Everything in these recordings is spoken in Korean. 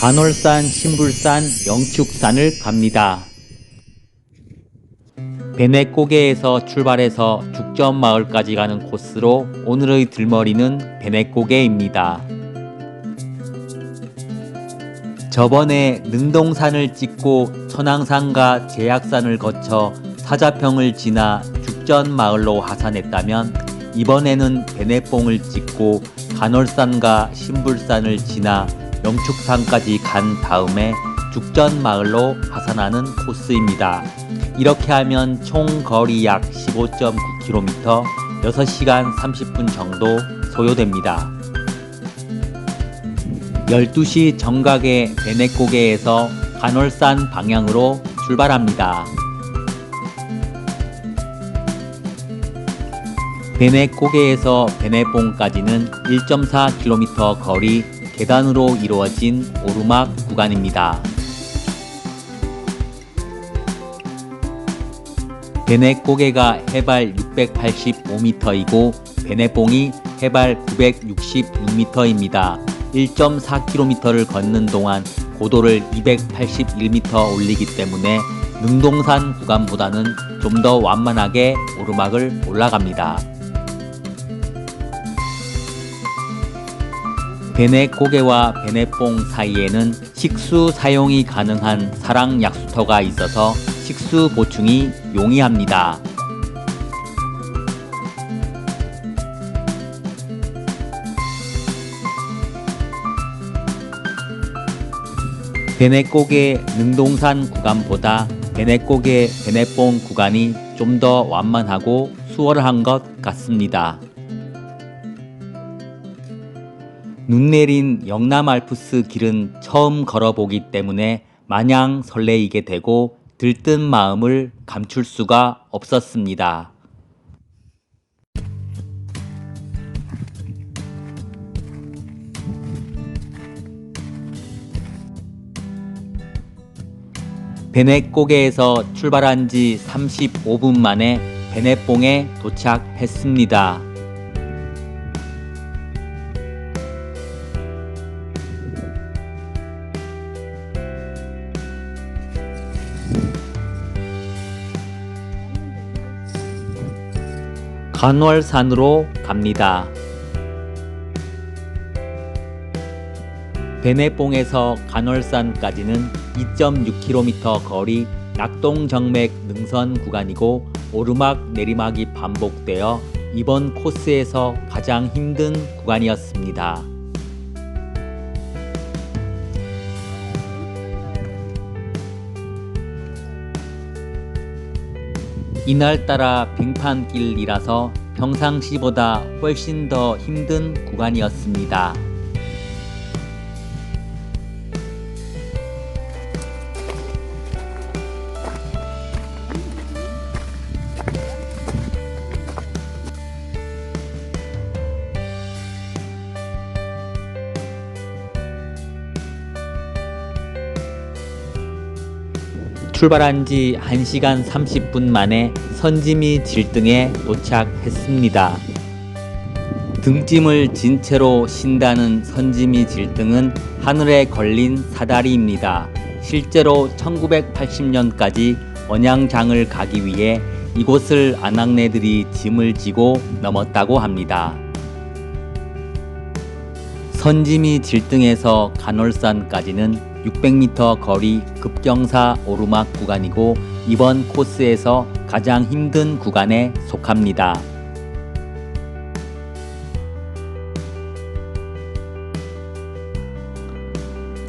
간월산, 신불산, 영축산을 갑니다. 베네꼬개에서 출발해서 죽전마을까지 가는 코스로 오늘의 들머리는 베네꼬개입니다. 저번에 능동산을 찍고 천왕산과 제약산을 거쳐 사자평을 지나 죽전마을로 하산했다면 이번에는 베네뽕을 찍고 간월산과 신불산을 지나 영축산까지 간 다음에 죽전 마을로 하산하는 코스입니다. 이렇게 하면 총 거리 약 15.9km, 6시간 30분 정도 소요됩니다. 12시 정각에 베네꼬개에서 간월산 방향으로 출발합니다. 베네꼬개에서 베네봉까지는 1.4km 거리 계단으로 이루어진 오르막 구간입니다. 베네꼬개가 해발 685m이고 베네봉이 해발 966m입니다. 1.4km를 걷는 동안 고도를 281m 올리기 때문에 능동산 구간보다는 좀 더 완만하게 오르막을 올라갑니다. 베네꼬개와 베네뽕 사이에는 식수 사용이 가능한 사랑 약수터가 있어서 식수 보충이 용이합니다. 베네꼬개 능동산 구간보다 베네꼬개 베네뽕 구간이 좀 더 완만하고 수월한 것 같습니다. 눈 내린 영남 알프스 길은 처음 걸어보기 때문에 마냥 설레이게 되고 들뜬 마음을 감출 수가 없었습니다. 베네꼬개에서 출발한 지 35분 만에 베네뽕에 도착했습니다. 간월산으로 갑니다. 베네뽕에서 간월산까지는 2.6km 거리 낙동정맥 능선 구간이고 오르막 내리막이 반복되어 이번 코스에서 가장 힘든 구간이었습니다. 이날따라 빙판길이라서 평상시보다 훨씬 더 힘든 구간이었습니다. 출발한 지 1시간 30분 만에 선지미 질등에 도착했습니다. 등짐을 진 채로 신다는 선지미 질등은 하늘에 걸린 사다리입니다. 실제로 1980년까지 언양장을 가기 위해 이곳을 안악내들이 짐을 지고 넘었다고 합니다. 선지미 질등에서 간월산까지는 600m 거리 급경사 오르막 구간이고 이번 코스에서 가장 힘든 구간에 속합니다.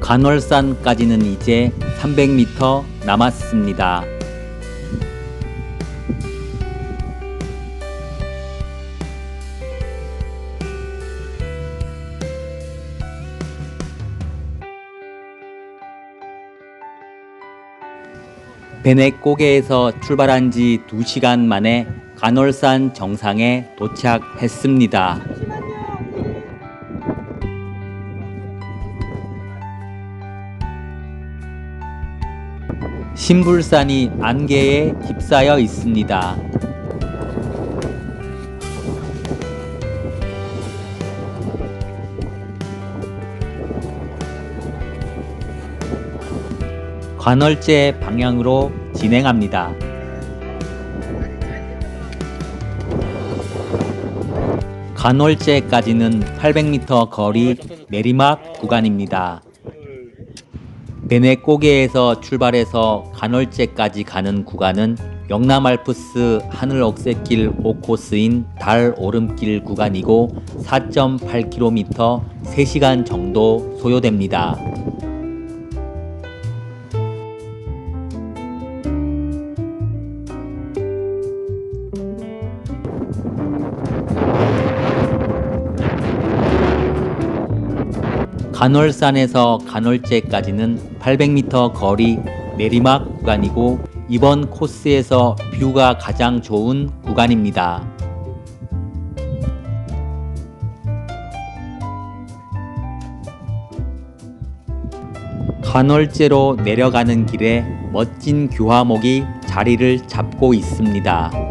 간월산까지는 이제 300m 남았습니다. 베네꼬개에서 출발한 지 2시간 만에 간월산 정상에 도착했습니다. 신불산이 안개에 휩싸여 있습니다. 관월제 방향으로 진행합니다. 간월제까지는 800m 거리 내리막 구간입니다. 베네꼬게에서 출발해서 간월제까지 가는 구간은 영남 알프스 하늘 억새길 5코스인 달 오름길 구간이고 4.8km 3시간 정도 소요됩니다. 간월산에서 간월제까지는 800m 거리 내리막 구간이고 이번 코스에서 뷰가 가장 좋은 구간입니다. 간월제로 내려가는 길에 멋진 교화목이 자리를 잡고 있습니다.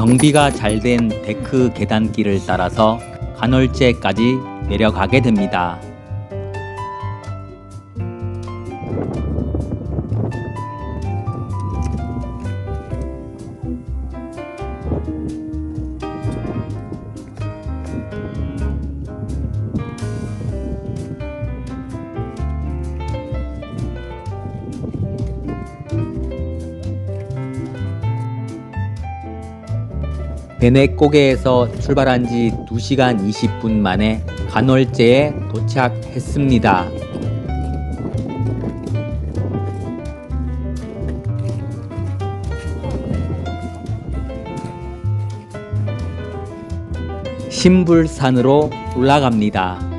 정비가 잘 된 데크 계단길을 따라서 간월제까지 내려가게 됩니다. 베네 꼬게에서 출발한 지 2시간 20분 만에 간월제에 도착했습니다. 신불산으로 올라갑니다.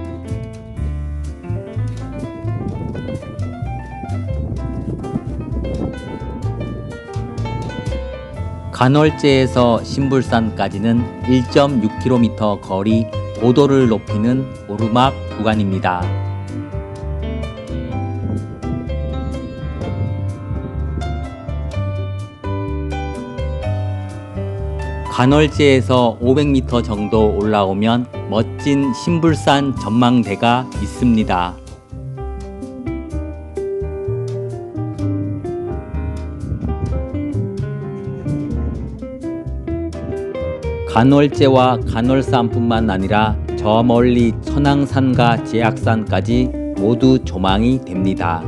간월제에서 신불산까지는 1.6km 거리 고도를 높이는 오르막 구간입니다. 간월제에서 500m 정도 올라오면 멋진 신불산 전망대가 있습니다. 간월제와 간월산뿐만 아니라 저 멀리 천왕산과 제약산까지 모두 조망이 됩니다.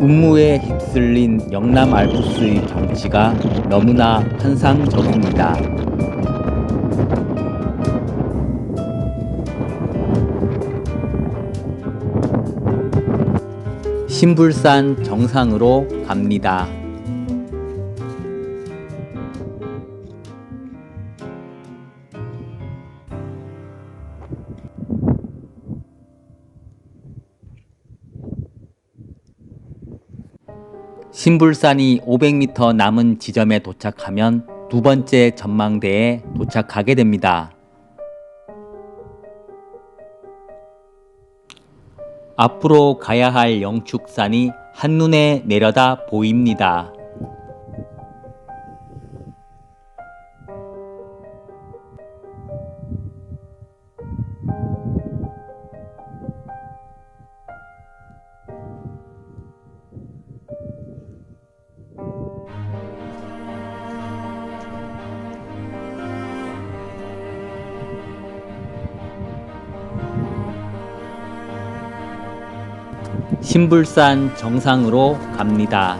운무에 휩쓸린 영남 알프스의 경치가 너무나 환상적입니다. 신불산 정상으로 갑니다. 신불산이 500m 남은 지점에 도착하면 두 번째 전망대에 도착하게 됩니다. 앞으로 가야 할 영축산이 한눈에 내려다 보입니다. 신불산 정상으로 갑니다.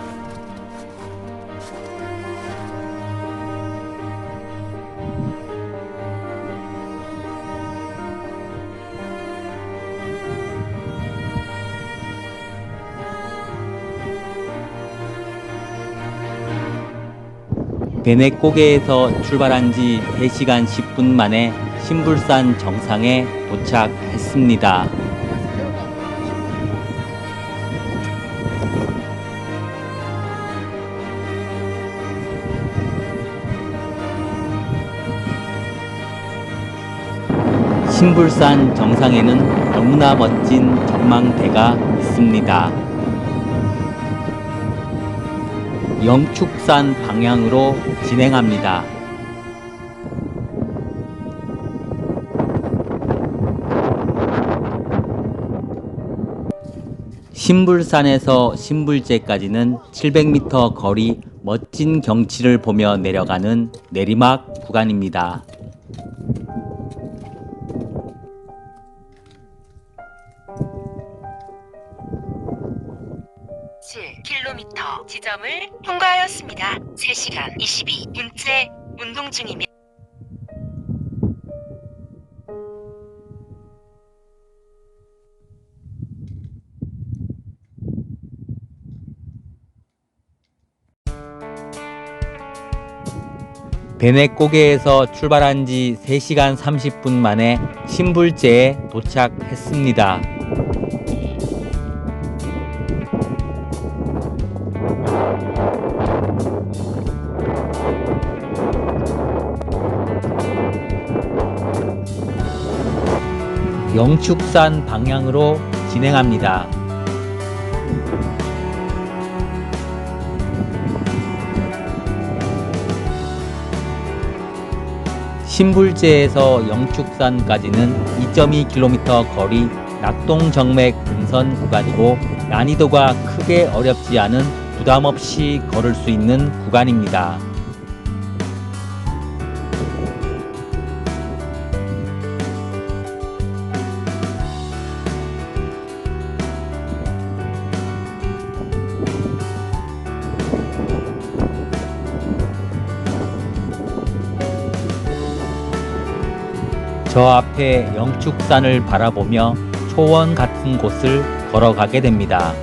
베네꼬게에서 출발한 지 3시간 10분 만에 신불산 정상에 도착했습니다. 신불산 정상에는 너무나 멋진 전망대가 있습니다. 영축산 방향으로 진행합니다. 신불산에서 신불제까지는 700m 거리 멋진 경치를 보며 내려가는 내리막 구간입니다. 7km 지점을 통과하였습니다. 3시간 22분째 운동 중이며 베네꼬게에서 출발한 지 3시간 30분 만에 신불제에 도착했습니다. 영축산 방향으로 진행합니다. 신불제에서 영축산까지는 2.2km 거리 낙동정맥 등선 구간이고 난이도가 크게 어렵지 않은 부담 없이 걸을 수 있는 구간입니다. 저 앞에 영축산을 바라보며 초원 같은 곳을 걸어가게 됩니다.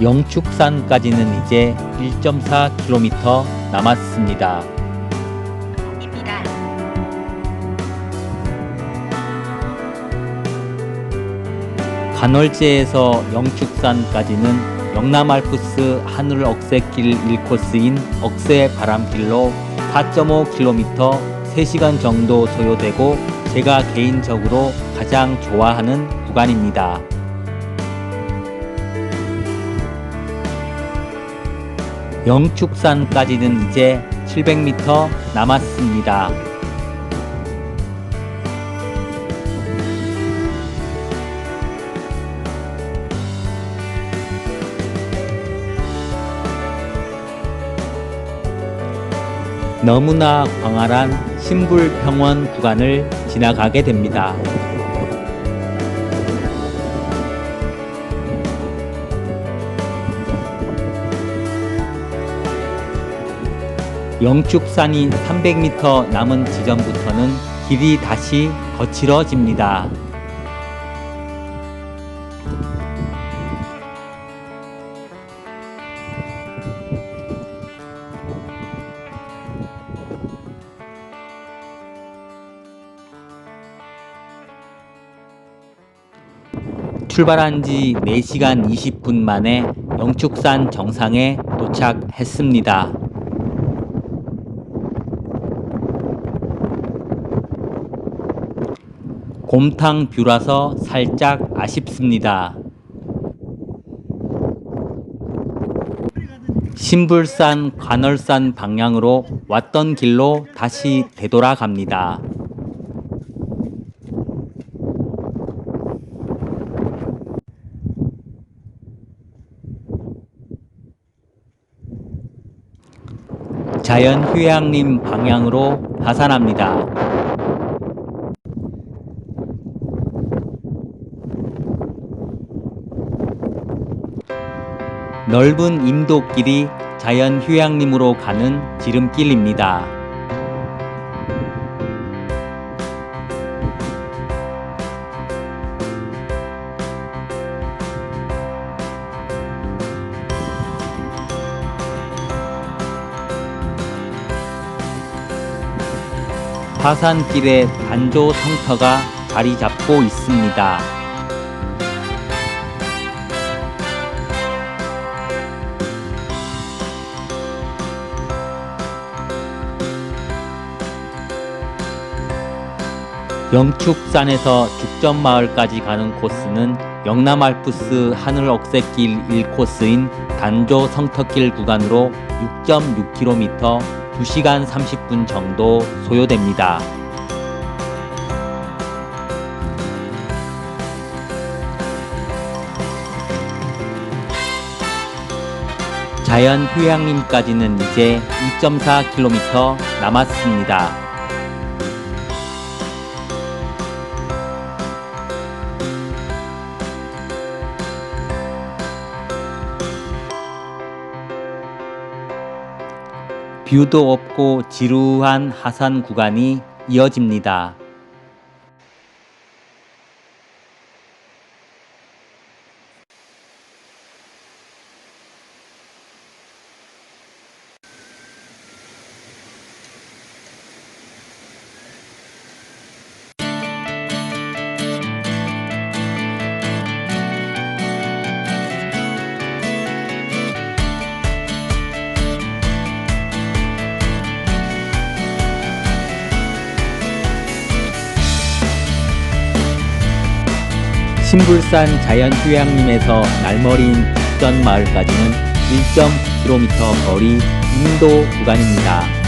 영축산까지는 이제 1.4km 남았습니다. 간월제에서 영축산까지는 영남 알프스 하늘 억새길 1코스인 억새 바람길로 4.5km 3시간 정도 소요되고 제가 개인적으로 가장 좋아하는 구간입니다. 영축산까지는 이제 700m 남았습니다. 너무나 광활한 신불평원 구간을 지나가게 됩니다. 영축산이 300m 남은 지점부터는 길이 다시 거칠어집니다. 출발한 지 4시간 20분 만에 영축산 정상에 도착했습니다. 곰탕 뷰라서 살짝 아쉽습니다. 신불산 관월산 방향으로 왔던 길로 다시 되돌아갑니다. 자연 휴양림 방향으로 하산합니다. 넓은 임도길이 자연 휴양림으로 가는 지름길입니다. 화산길에 단조 성터가 자리 잡고 있습니다. 영축산에서 죽전마을까지 가는 코스는 영남 알프스 하늘 억새길 1코스인 단조 성터길 구간으로 6.6km 2시간 30분 정도 소요됩니다. 자연 휴양림까지는 이제 2.4km 남았습니다. 뷰도 없고 지루한 하산 구간이 이어집니다. 신불산 자연휴양림에서 날머린 북전 마을까지는 1.9km 거리 인도 구간입니다.